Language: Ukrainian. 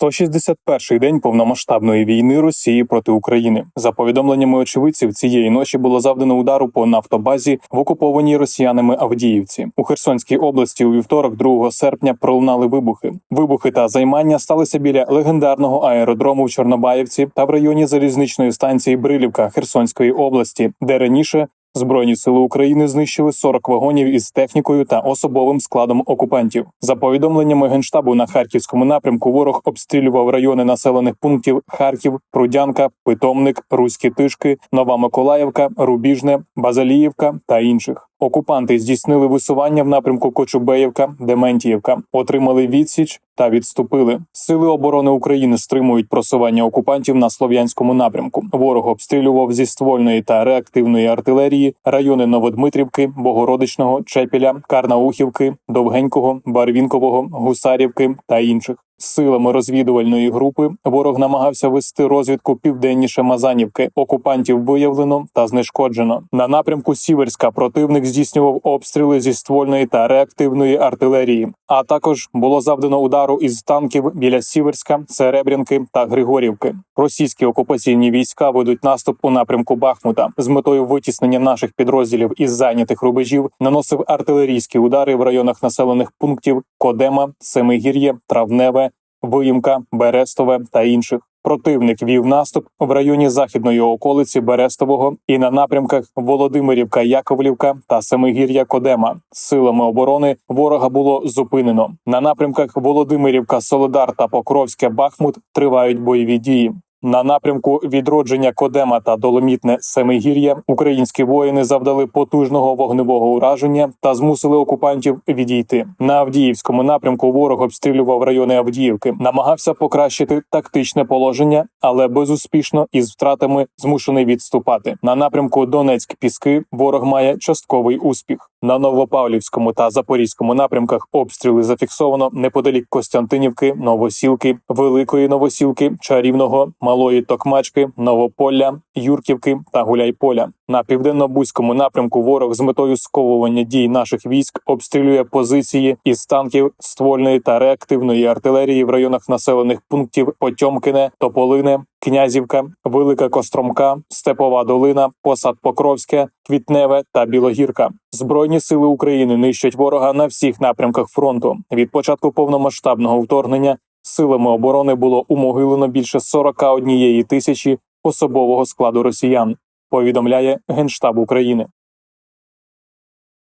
161-й день повномасштабної війни Росії проти України. За повідомленнями очевидців, цієї ночі було завдано удару по нафтобазі в окупованій росіянами Авдіївці у Херсонській області. У вівторок, 2 серпня, пролунали вибухи. Вибухи та займання сталися біля легендарного аеродрому в Чорнобаївці та в районі залізничної станції Брилівка Херсонської області, де раніше Збройні сили України знищили 40 вагонів із технікою та особовим складом окупантів. За повідомленнями генштабу на харківському напрямку, ворог обстрілював райони населених пунктів Харків, Прудянка, Питомник, Руські Тишки, Нова Миколаївка, Рубіжне, Базаліївка та інших. Окупанти здійснили висування в напрямку Кочубеївка, Дементіївка, отримали відсіч та відступили. Сили оборони України стримують просування окупантів на слов'янському напрямку. Ворог обстрілював зі ствольної та реактивної артилерії райони Новодмитрівки, Богородичного, Чепіля, Карнаухівки, Довгенького, Барвінкового, Гусарівки та інших. Силами розвідувальної групи ворог намагався вести розвідку південніше Мазанівки. Окупантів виявлено та знешкоджено. На напрямку Сіверська противник здійснював обстріли зі ствольної та реактивної артилерії. А також було завдано удару із танків біля Сіверська, Серебрянки та Григорівки. Російські окупаційні війська ведуть наступ у напрямку Бахмута з метою витіснення наших підрозділів із зайнятих рубежів. Наносив артилерійські удари в районах населених пунктів Кодема, Семигір'я, Травневе. Виїмка, Берестове та інших. Противник вів наступ в районі західної околиці Берестового і на напрямках Володимирівка, Яковлівка та Семигір'я Кодема. Силами оборони ворога було зупинено. На напрямках Володимирівка, Соледар та Покровське Бахмут тривають бойові дії. На напрямку відродження Кодема та Доломітне Семигір'я українські воїни завдали потужного вогневого ураження та змусили окупантів відійти. На Авдіївському напрямку ворог обстрілював райони Авдіївки, намагався покращити тактичне положення, але безуспішно із втратами змушений відступати. На напрямку Донецьк Піски ворог має частковий успіх. На Новопавлівському та Запорізькому напрямках обстріли зафіксовано неподалік Костянтинівки, Новосілки, Великої Новосілки, Чарівного, Малої Токмачки, Новополля, Юрківки та Гуляйполя. На південно-бузькому напрямку ворог з метою сковування дій наших військ обстрілює позиції із танків ствольної та реактивної артилерії в районах населених пунктів Потьомкине, Тополине, Князівка, Велика Костромка, Степова Долина, Посад Покровське, Квітневе та Білогірка. Збройні сили України нищать ворога на всіх напрямках фронту. Від початку повномасштабного вторгнення силами оборони було умогилено більше 41 тисячі особового складу росіян. Повідомляє Генштаб України.